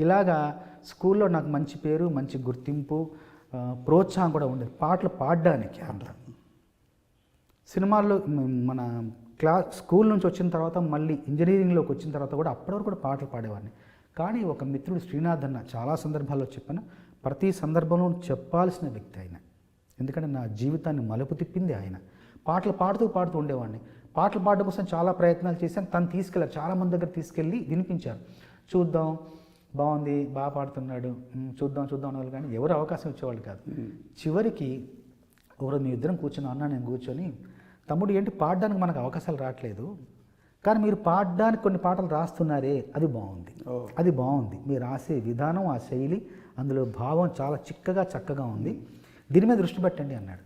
ఇలాగా స్కూల్లో నాకు మంచి పేరు మంచి గుర్తింపు ప్రోత్సాహం కూడా ఉండేది. పాటలు పాడడానికి అంత సినిమాల్లో మన క్లా స్కూల్ నుంచి వచ్చిన తర్వాత మళ్ళీ ఇంజనీరింగ్లోకి వచ్చిన తర్వాత కూడా అప్పటివరకు కూడా పాటలు పాడేవాడిని. కానీ ఒక మిత్రుడు శ్రీనాథ్ అన్న చాలా సందర్భాల్లో చెప్పాను ప్రతి సందర్భంలో చెప్పాల్సిన వ్యక్తి ఆయన. ఎందుకంటే నా జీవితాన్ని మలుపు తిప్పింది ఆయన. పాటలు పాడుతూ పాడుతూ ఉండేవాడిని. పాటలు పాడడం కోసం చాలా ప్రయత్నాలు చేశాను. తను తీసుకెళ్ళారు. చాలామంది దగ్గర తీసుకెళ్ళి వినిపించారు. చూద్దాం బాగుంది బాగా పాడుతున్నాడు చూద్దాం చూద్దాం అనేవాళ్ళు కానీ ఎవరు అవకాశం ఇచ్చేవాళ్ళు కాదు. చివరికి ఒకరోజు మీ ఇద్దరం కూర్చుని అన్న నేను కూర్చొని తమ్ముడు ఏంటి పాడడానికి మనకు అవకాశాలు రావట్లేదు కానీ మీరు పాడడానికి కొన్ని పాటలు రాస్తున్నారే అది బాగుంది. అది బాగుంది. మీరు రాసే విధానం ఆ శైలి అందులో భావం చాలా చిక్కగా చక్కగా ఉంది. దీని మీద దృష్టి పెట్టండి అన్నాడు.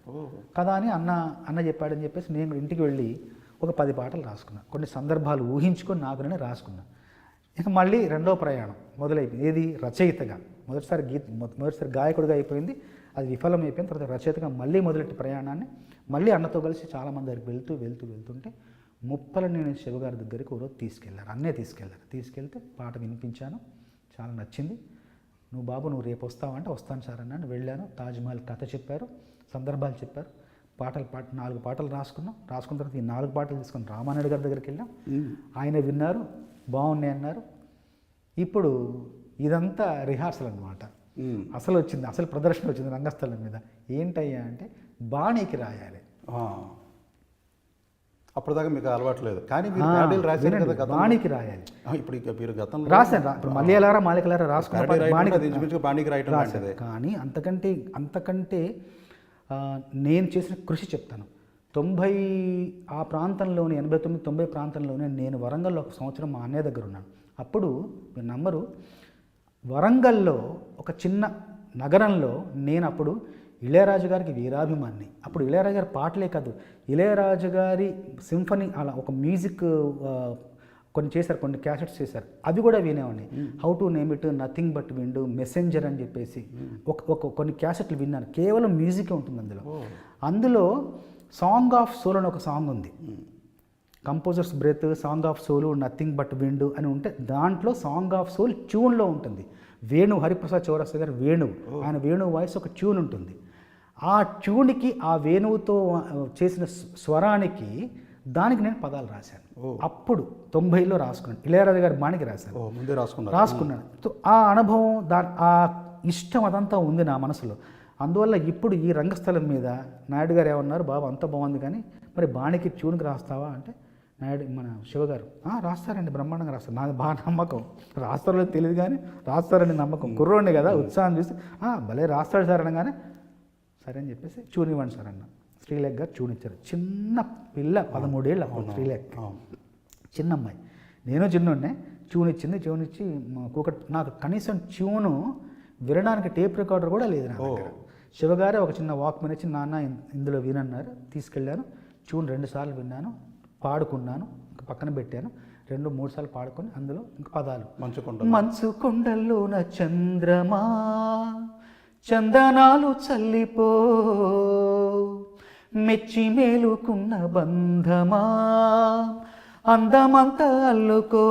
కదా అని అన్న అన్న చెప్పాడని చెప్పేసి నేను ఇంటికి వెళ్ళి ఒక పది పాటలు రాసుకున్నా. కొన్ని సందర్భాలు ఊహించుకొని నాకు నేను రాసుకున్నా. ఇక మళ్ళీ రెండో ప్రయాణం మొదలైపోయింది. ఏది? రచయితగా. మొదటిసారి గీత మొదటిసారి గాయకుడిగా అయిపోయింది. అది విఫలం అయిపోయిన తర్వాత రచయితగా మళ్ళీ మొదలెట్టి ప్రయాణాన్ని మళ్ళీ అన్నతో కలిసి చాలామంది దగ్గరికి వెళ్తూ వెళ్తూ వెళ్తుంటే ముప్పల నేను శివగారి దగ్గరికి ఒక రోజు తీసుకెళ్ళారు. అన్నే తీసుకెళ్ళారు. తీసుకెళ్తే పాట వినిపించాను. చాలా నచ్చింది. నువ్వు బాబు నువ్వు రేపు వస్తావా? అంటే వస్తాను సార్ అన్నాను. వెళ్ళాను. తాజ్మహల్ కథ చెప్పారు. సందర్భాలు చెప్పారు. పాటలు పాట నాలుగు పాటలు రాసుకున్నాం. రాసుకున్న తర్వాత ఈ నాలుగు పాటలు తీసుకొని రామానాయుడు గారి దగ్గరికి వెళ్ళాం. ఆయన విన్నారు. బాగున్నాయి అన్నారు. ఇప్పుడు ఇదంతా రిహార్సల్ అనమాట. అసలు వచ్చింది అసలు ప్రదర్శన వచ్చింది రంగస్థలం మీద. ఏంటయ్యా అంటే బాణీకి రాయాలి. అప్పటిదాకా మీకు అలవాటు లేదు. కానీ మీరు ప్యాడీలు రాశారు వినండి, కదా గతంలో. బాణీకి రాయాలి. ఇప్పుడు మీరు గతంలో రాశాను ఇప్పుడు మాలికలారా రాసుకున్న ప్యాడీ రాయటం బాణీకి రాయటం రాశాను. కానీ అంతకంటే అంతకంటే నేను చేసిన కృషి చెప్తాను. తొంభై ఆ ప్రాంతంలోని ఎనభై తొమ్మిది తొంభై ప్రాంతంలోనే నేను వరంగల్లో ఒక సంవత్సరం మా అన్నయ్య దగ్గర ఉన్నాను. అప్పుడు మీరు నమ్మరు. వరంగల్లో ఒక చిన్న నగరంలో నేను అప్పుడు ఇళయరాజు గారికి వీరాభిమాన్ని. అప్పుడు ఇళయరాజు గారి పాటలే కాదు ఇళయరాజు గారి సింఫనీ అలా ఒక మ్యూజిక్ కొన్ని చేశారు కొన్ని క్యాసెట్స్ చేశారు. అవి కూడా వినేవాడిని. How to name it nothing but wind messenger అని చెప్పేసి ఒక ఒక కొన్ని క్యాసెట్లు విన్నాను. కేవలం మ్యూజికే ఉంటుంది అందులో. అందులో సాంగ్ ఆఫ్ సోల్ అని ఒక సాంగ్ ఉంది. Composers breath song of soul nothing but wind అని ఉంటే దాంట్లో సాంగ్ ఆఫ్ సోల్ ట్యూన్లో ఉంటుంది. వేణు హరిప్రసాద్ చౌరస్తా గారు వేణు. ఆయన వేణు వాయిస్ ఒక ట్యూన్ ఉంటుంది. ఆ ట్యూన్కి ఆ వేణువుతో చేసిన స్వ- స్వరానికి దానికి నేను పదాలు రాశాను. అప్పుడు తొంభైలో రాసుకున్నాను. ఇళయరాజు గారి బాణికి రాశాను ఓ ముందే రాసుకున్నాను. సో ఆ అనుభవం దా ఆ ఇష్టం అదంతా ఉంది నా మనసులో. అందువల్ల ఇప్పుడు ఈ రంగస్థలం మీద నాయుడు గారు ఏమన్నారు బాబు అంత బాగుంది కానీ మరి బాణికి ట్యూన్కి రాస్తావా? అంటే నాయుడు మన శివగారు "ఆ, రాస్తారండి బ్రహ్మాండంగా రాస్తారు. నాకు బాగా నమ్మకం. రాస్తారో తెలియదు కానీ రాస్తారని నమ్మకం. కుర్రోడిని కదా ఉత్సాహం చూసి "ఆ, భలే రాస్తాడు సార్ అనగానే సరే అని చెప్పేసి ట్యూన్ ఇవ్వండి సార్ అన్న. శ్రీలేఖ్ గారు ట్యూన్ ఇచ్చారు చిన్న పిల్ల పదమూడేళ్ళు అప్పుడు శ్రీలేఖ్. చిన్న అమ్మాయి నేను చిన్నోడ్నే ట్యూన్ ఇచ్చింది ట్యూన్ ఇచ్చి నాకు కనీసం ట్యూను వినడానికి టేప్ రికార్డర్ కూడా లేదు నా దగ్గర. శివగారే ఒక చిన్న వాక్ మీద ఇచ్చి నాన్న ఇందులో వినన్నారు తీసుకెళ్ళాను ట్యూన్ రెండు సార్లు విన్నాను పాడుకున్నాను ఇంకా పక్కన పెట్టాను. రెండు మూడు సార్లు పాడుకొని అందులో ఇంక పదాలు. మంచుకుంట మంచు కొండల్లోన చంద్రమా చందనాలు చల్లిపో మెచ్చి మేలుకున్న బంధమా అందమంతా అల్లుకో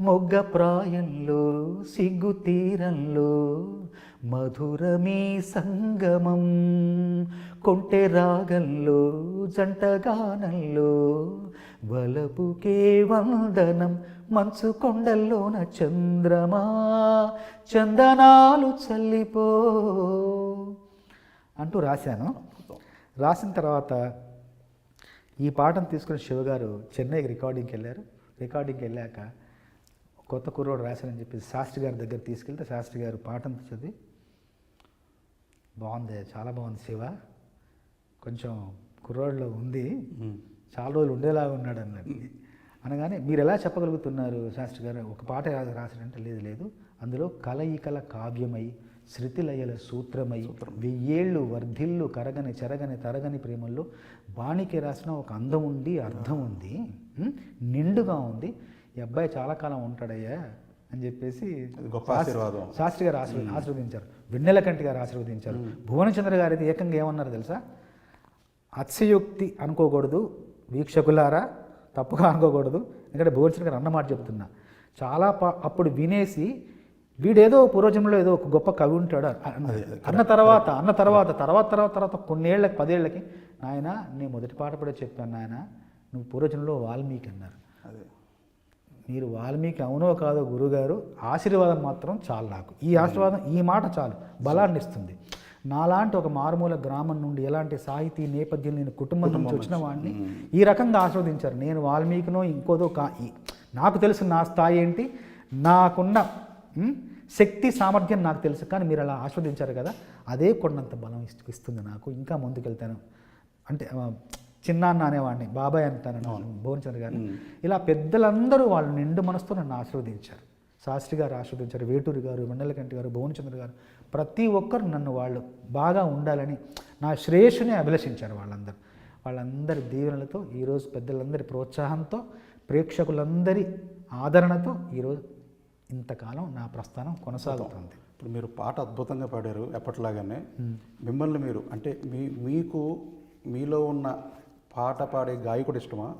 మొగ్గ ప్రాయంలో సిగ్గు తీరంలో మధురమీ సంగమం. కొంటె రాగంలో జంటగానంలో వలపుకే వందనం మంచు కొండల్లోన చంద్రమా చందనాలు చల్లిపో. అంటూ రాశాను. రాసిన తర్వాత ఈ పాటను తీసుకుని శివగారు చెన్నైకి రికార్డింగ్కి వెళ్ళారు. రికార్డింగ్కి వెళ్ళాక కొత్త కుర్రోడు రాశారని చెప్పి శాస్త్రి గారి దగ్గర తీసుకెళ్తే శాస్త్రి గారు పాటను చదివి బాగుంది చాలా బాగుంది శివ. కొంచెం కుర్రోడ్లో ఉంది చాలా రోజులు ఉండేలాగా ఉన్నాడు అన్నది అనగానే మీరు ఎలా చెప్పగలుగుతున్నారు శాస్త్రి గారు? ఒక పాట రా- రాశారంటే లేదు లేదు. అందులో కలయికల కావ్యమై శృతిలయల సూత్రమై వెయ్యేళ్ళు వర్ధిల్లు కరగని చెరగని తరగని ప్రేమల్లో బాణికి రాసిన ఒక అందం ఉంది అర్థం ఉంది? నిండుగా ఉంది. ఈ అబ్బాయి చాలా కాలం ఉంటాడయ్యా అని చెప్పేసి గొప్ప ఆశీర్వాదం. శాస్త్రి గారు ఆశీర్వ ఆశీర్వదించారు. వెన్నెల కంటి గారు ఆశీర్వదించారు. భువనచంద్ర గారు అయితే ఏకంగా ఏమన్నారు తెలుసా? అతిశయోక్తి అనుకోకూడదు వీక్షకులారా తప్పుగా అనుకోకూడదు. ఎందుకంటే భువనచంద్ర గారు అన్నమాట చెప్తున్నా. చాలా పా అప్పుడు వినేసి వీడేదో పూర్వజంలో ఏదో ఒక గొప్ప కవి ఉంటాడు అన్న- తర్వాత అన్న తర్వాత తర్వాత తర్వాత తర్వాత కొన్నేళ్ళకి పదేళ్ళకి నాయన నేను మొదటి పాట కూడా చెప్పాను నాయన. నువ్వు పూర్వజంలో వాల్మీకి అన్నారు. మీరు వాల్మీకి అవునో కాదో గురుగారు ఆశీర్వాదం మాత్రం చాలు నాకు. ఈ ఆశీర్వాదం ఈ మాట చాలు. బలాన్ని ఇస్తుంది. నాలాంటి ఒక మారుమూల గ్రామం నుండి ఎలాంటి సాహితీ నేపథ్యం నేను కుటుంబం నుంచి వచ్చిన వాడిని ఈ రకంగా ఆస్వాదించారు నేను వాల్మీకినో ఇంకోదో కా ఈ- నాకు తెలుసు నా స్థాయి ఏంటి? నాకున్న శక్తి సామర్థ్యం నాకు తెలుసు. కానీ మీరు అలా ఆస్వాదించారు కదా అదే కొండంత బలం ఇస్తు- ఇస్తుంది నాకు. ఇంకా ముందుకెళ్తాను. అంటే చిన్నాన్న అనేవాడిని బాబాయ్ అంటాను భువనచంద్ర గారు. ఇలా పెద్దలందరూ వాళ్ళు నిండు మనసుతో నన్ను ఆశీర్వదించారు. శాస్త్రి గారు ఆశీర్వదించారు వేటూరి గారు మండలకంటి గారు భువనచంద్ర గారు. ప్రతి ఒక్కరు నన్ను వాళ్ళు బాగా ఉండాలని నా శ్రేయస్సుని అభిలషించారు వాళ్ళందరూ. వాళ్ళందరి దీవెనలతో ఈరోజు పెద్దలందరి ప్రోత్సాహంతో ప్రేక్షకులందరి ఆదరణతో ఈరోజు ఇంతకాలం నా ప్రస్థానం కొనసాగుతుంది. ఇప్పుడు మీరు పాట అద్భుతంగా పాడారు ఎప్పటిలాగానే. మిమ్మల్ని మీరు అంటే మీ మీకు మీలో ఉన్న పాట పాడే గాయకుడు ఇష్టమా?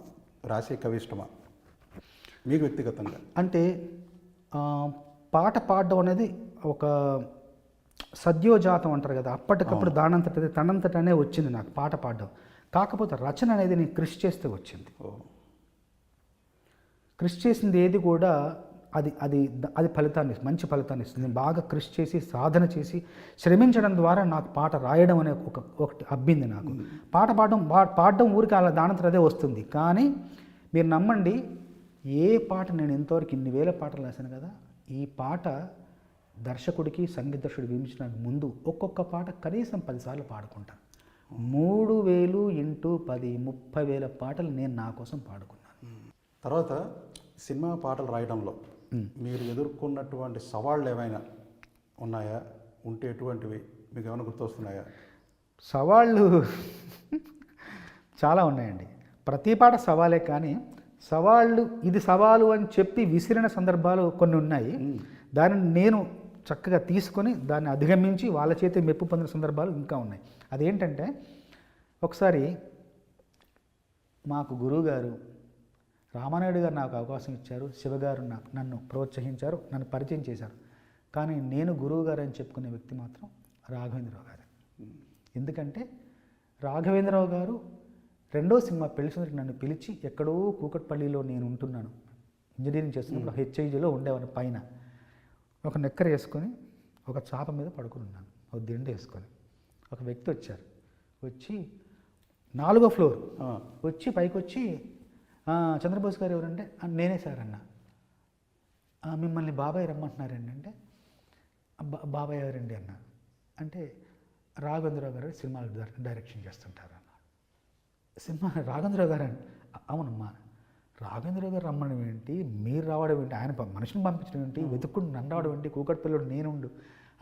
రాసే కవి ఇష్టమా? మీకు వ్యక్తిగతంగా. అంటే పాట పాడడం అనేది ఒక సద్యోజాతం అంటారు కదా. అప్పటికప్పుడు దానంతటది తనంతటనే వచ్చింది నాకు పాట పాడడం. కాకపోతే రచన అనేది నేను కృషి చేస్తే వచ్చింది. కృషి చేసింది ఏది కూడా అది అది అది ఫలితాన్ని మంచి ఫలితాన్ని ఇస్తుంది. నేను బాగా కృషి చేసి సాధన చేసి శ్రమించడం ద్వారా నాకు పాట రాయడం అనే ఒక ఒకటి అబ్బింది నాకు. పాట పాడడం పా- పాడడం ఊరికి అలా దానంతట అదే వస్తుంది. కానీ మీరు నమ్మండి ఏ పాట నేను ఇంతవరకు ఇన్ని వేల పాటలు రాశాను కదా ఈ పాట దర్శకుడికి సంగీత దర్శకుడికి వినిపించడానికి ముందు ఒక్కొక్క పాట కనీసం పదిసార్లు పాడుకుంటాను మూడు వేలు ఇంటూ పది ముప్పై వేల పాటలు నేను నా కోసం పాడుకున్నాను. తర్వాత సినిమా పాటలు రాయడంలో మీరు ఎదుర్కొన్నటువంటి సవాళ్ళు ఏమైనా ఉన్నాయా? ఉంటే ఎటువంటివి? మీకు ఏమైనా గుర్తొస్తున్నాయా? సవాళ్ళు చాలా ఉన్నాయండి. ప్రతి పాట సవాలే కానీ సవాళ్ళు ఇది సవాలు అని చెప్పి విసిరిన సందర్భాలు కొన్ని ఉన్నాయి. దానిని నేను చక్కగా తీసుకొని దాన్ని అధిగమించి వాళ్ళ చేతి మెప్పు పొందిన సందర్భాలు ఇంకా ఉన్నాయి. అదేంటంటే ఒకసారి మాకు గురువుగారు రామానాయుడు గారు నాకు అవకాశం ఇచ్చారు శివగారు నాకు నన్ను ప్రోత్సహించారు నన్ను పరిచయం చేశారు. కానీ నేను గురువు గారు అని చెప్పుకునే వ్యక్తి మాత్రం రాఘవేంద్రరావు గారు. ఎందుకంటే రాఘవేంద్రరావు గారు రెండో సినిమా పెళ్ళి సుందరికి నన్ను పిలిచి ఎక్కడో కూకట్పల్లిలో నేను ఉంటున్నాను. ఇంజనీరింగ్ చేస్తున్నప్పుడు హెచ్ఐజిలో ఉండేవాడిని పైన. ఒక నెక్కర వేసుకొని ఒక చాప మీద పడుకుని ఉన్నాను. ఒక దిండు వేసుకొని. ఒక వ్యక్తి వచ్చారు. వచ్చి నాలుగో ఫ్లోర్. వచ్చి పైకి వచ్చి "ఆ, చంద్రబోస్ గారు ఎవరంటే? నేనే సార్ అన్న. మిమ్మల్ని బాబాయ్ రమ్మంటున్నారండి అంటే "బా- బాబాయ్ ఎవరండి అన్న? అంటే రాఘవేంద్రరావు గారు సినిమాలు డైరెక్షన్ చేస్తుంటారు అన్న. సినిమా రాఘవేంద్రరావు గారు అవునమ్మా. రాఘవేంద్రరావు గారు రమ్మడం ఏంటి? మీరు రావడం ఏంటి? ఆయన మనిషిని పంపించడం ఏంటి? వెతుక్కుంటూ నన్ను రావడం ఏంటి? కూకట్పల్లిలో నేనుండు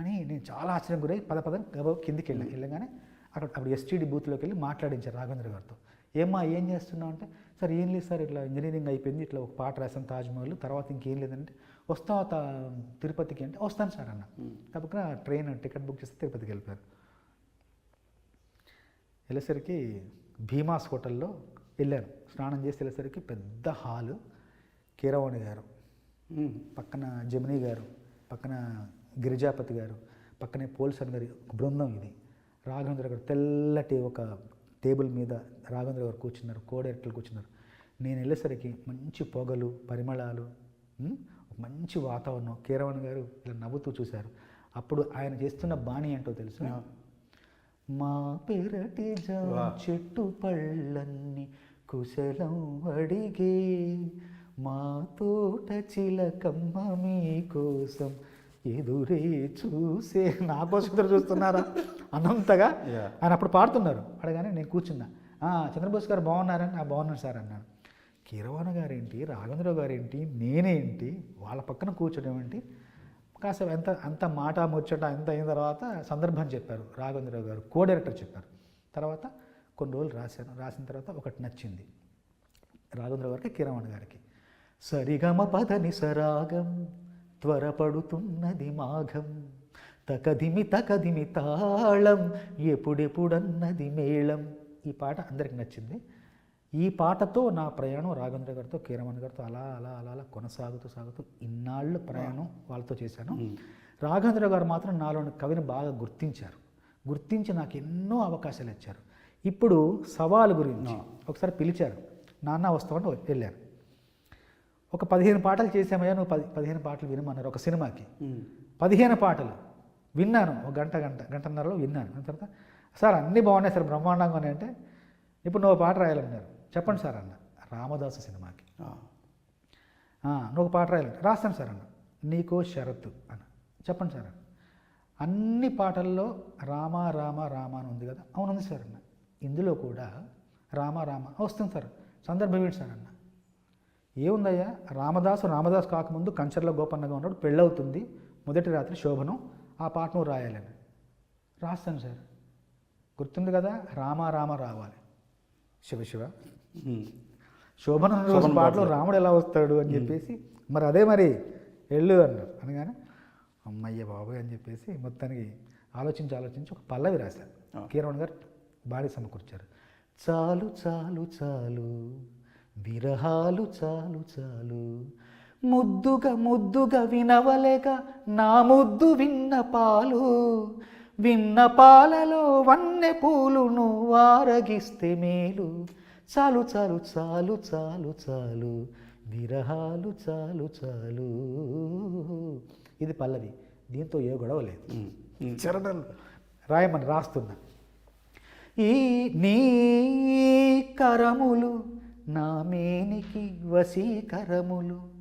అని నేను చాలా ఆశ్చర్యం గురై పద పదం కిందికి వెళ్ళాను వెళ్ళగానే అక్కడ అప్పుడు ఎస్టీడీ బూత్లోకి వెళ్ళి మాట్లాడించారు రాఘవేంద్ర గారితో. ఏమ్మా ఏం చేస్తున్నావు అంటే సార్ ఏం లేదు సార్ ఇట్లా ఇంజనీరింగ్ అయిపోయింది ఇట్లా ఒక పాట రాసాను తాజ్మహల్ తర్వాత ఇంకేం లేదంటే వస్తావా తా తిరుపతికి అంటే వస్తాను సార్ అన్న. తప్పక ట్రైన్ టికెట్ బుక్ చేస్తే తిరుపతికి వెళ్ళిపోయారు. వెళ్ళేసరికి భీమాస్ హోటల్లో వెళ్ళాను. స్నానం చేసి వెళ్ళేసరికి పెద్ద హాలు కీరవాణి గారు పక్కన జమినీ గారు పక్కన గిరిజాపతి గారు పక్కనే పోల్సన్ గారి ఒక బృందం ఇది. రాఘవేంద్ర గారు తెల్లటి ఒక టేబుల్ మీద రాఘవేంద్ర గారు కూర్చున్నారు కోడెట్లు కూర్చున్నారు. నేను వెళ్ళేసరికి మంచి పొగలు పరిమళాలు మంచి వాతావరణం. కీరవాణి గారు ఇలా నవ్వుతూ చూశారు. అప్పుడు ఆయన చేస్తున్న బాణి ఏంటో తెలుసు? మా పెరటి చెట్టు పళ్ళన్ని కుశలం అడిగే మా తోట చిలకమ్మ మీకోసం ఎదురే చూసే. నా కోసం ఎదురు చూస్తున్నారా? అన్నంతగా Yeah. ఆయన అప్పుడు పాడుతున్నారు. అడగానే నేను కూర్చున్నా. "ఆ, చంద్రబోస్ గారు బాగున్నారని ఆ బాగున్నాను సార్ అన్నాను కీరవాణ గారేంటి? రాఘవేంద్రరావు గారేంటి? నేనేంటి? వాళ్ళ పక్కన కూర్చోడం ఏంటి? కాసేపు ఎంత అంత మాట ముచ్చట ఎంత అయిన తర్వాత సందర్భం చెప్పారు. రాఘవేంద్రరావు గారు కో డైరెక్టర్ చెప్పారు. తర్వాత కొన్ని రోజులు రాశాను రాసిన తర్వాత ఒకటి నచ్చింది. రాఘవేంద్ర గారికి కిరమణ గారికి. సరిగమ పదని సరాగం త్వరపడుతున్నది మాఘం. తకదిమి తకదిమి తాళం ఎప్పుడెప్పుడన్నది మేళం. ఈ పాట అందరికి నచ్చింది. ఈ పాటతో నా ప్రయాణం రాఘవేంద్ర గారితో కీరమణి గారితో అలా అలా అలా అలా కొనసాగుతూ సాగుతూ ఇన్నాళ్ళు ప్రయాణం వాళ్ళతో చేశాను. రాఘవేంద్ర గారు మాత్రం నాలోని కవిని బాగా గుర్తించారు. గుర్తించి నాకు ఎన్నో అవకాశాలు ఇచ్చారు. ఇప్పుడు సవాలు గురించి ఒకసారి పిలిచారు. నాన్న వస్తామంటే వెళ్ళాను. ఒక పదిహేను పాటలు చేసామయ్యా నువ్వు పది పదిహేను పాటలు వినమన్నారు ఒక సినిమాకి. పదిహేను పాటలు. విన్నాను ఒక గంట గంట గంటన్నరలో విన్నాను. దాని తర్వాత సార్ అన్నీ బాగున్నాయి సార్ బ్రహ్మాండంగా ఉన్నాయి అంటే ఇప్పుడు నువ్వు పాట రాయాలన్నారు. చెప్పండి సార్ అన్న రామదాసు సినిమాకి. ఆ. "ఆ, నువ్వు ఒక పాట రాయాలంటే రాస్తాను సార్ అన్న. నీకో షరతు అన్న. చెప్పండి సార్ అన్న. అన్ని పాటల్లో రామ రామ రామ అని ఉంది కదా అవును ఉంది సార్ అన్న. ఇందులో కూడా రామ రామ వస్తుంది సార్. సందర్భం ఏంటి సార్ అన్న? ఏముందయ్యా? రామదాసు రామదాసు కాకముందు కంచర్ల గోపన్నగా ఉన్నాడు పెళ్ళవుతుంది. మొదటి రాత్రి శోభనం ఆ పాట నువ్వు రాయాలని. రాస్తాను సార్. గుర్తుంది కదా? రామ రామ రావాలి. శివ శివ. శోభనం రోజు పాటలో. రాముడు ఎలా వస్తాడు అని చెప్పేసి మరి అదే మరి వెళ్ళు అన్నారు అనగానే అమ్మయ్య బాబోయ్ అని చెప్పేసి మొత్తానికి ఆలోచించి ఆలోచించి ఒక పల్లవి రాశారు. కీరవణ్ గారు బాడీ సమకూర్చారు. చాలు చాలు చాలు విరహాలు చాలు చాలు. ముద్దుగా ముద్దుగా వినవలేక నా ముద్దు విన్న పాలు. విన్న పాలలో వన్నె పూలు నువ్వు ఆరగిస్తే మేలు. చాలు చాలు చాలు చాలు చాలు. విరహాలు చాలు చాలు. ఇది పల్లవి. దీంతో ఏ గొడవ లేదు. చరణాలు రాయమని రాస్తున్నా. ఈ నీ కరములు నా మేనికి వశీకరములు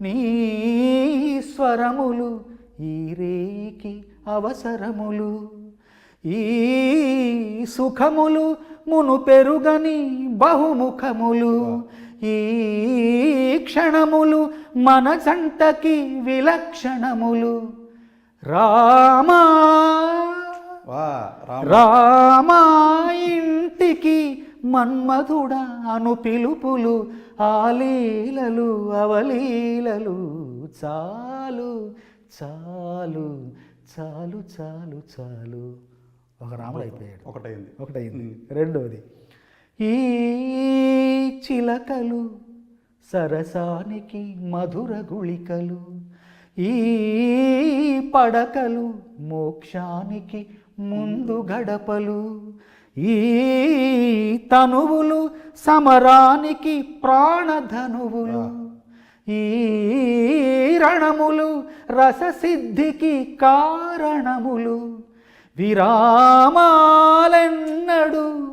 నీ స్వరములు ఈ రేయికి అవసరములు. ఈ సుఖములు మును పెరుగని బహుముఖములు. ఈ క్షణములు మన జంటకి విలక్షణములు. రామా వా రామ. రామా ఇంటికి మన్మధుడా అను పిలుపులు ఆలీలలు అవలీలలు. చాలు చాలు చాలు చాలు చాలు. ఒక రాముడు అయిపోయాడు. ఒకటైంది. ఒకటైంది. రెండవది ఈ చిలకలు సరసానికి మధుర గుళికలు ఈ పడకలు మోక్షానికి ముందు గడపలు. ఈ తనువులు సమరానికి ప్రాణధనువులు. ఈ రణములు రససిద్ధికి కారణములు. విరామాలెన్నడు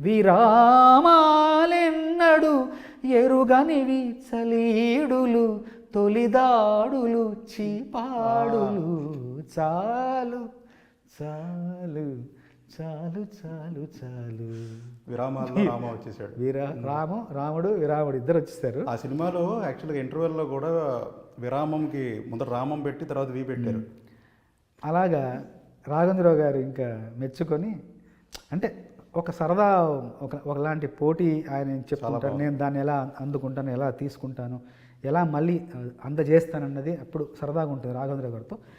విరామాలెన్నడు ఎరుగనివి చలీడులు తొలిదాడులు చీపాడులు. చాలు చాలు. చాలు చాలు చాలు. విరామాల్లో రామ వచ్చేసాడు. వీరా రాము రాముడు విరాముడు ఇద్దరు వచ్చేసారు. ఆ సినిమాలో యాక్చువల్గా ఇంటర్వెల్లో కూడా విరామంకి ముందర రామం పెట్టి తర్వాత వి పెట్టారు. అలాగా రాఘవేంద్రరావు గారు ఇంకా మెచ్చుకొని అంటే ఒక సరదా ఒక ఒకలాంటి పోటీ ఆయన చెప్పుకుంటారు నేను దాన్ని ఎలా అందుకుంటాను ఎలా తీసుకుంటాను ఎలా మళ్ళీ అందజేస్తానన్నది అప్పుడు సరదాగా ఉంటుంది రాఘవేంద్ర గారితో.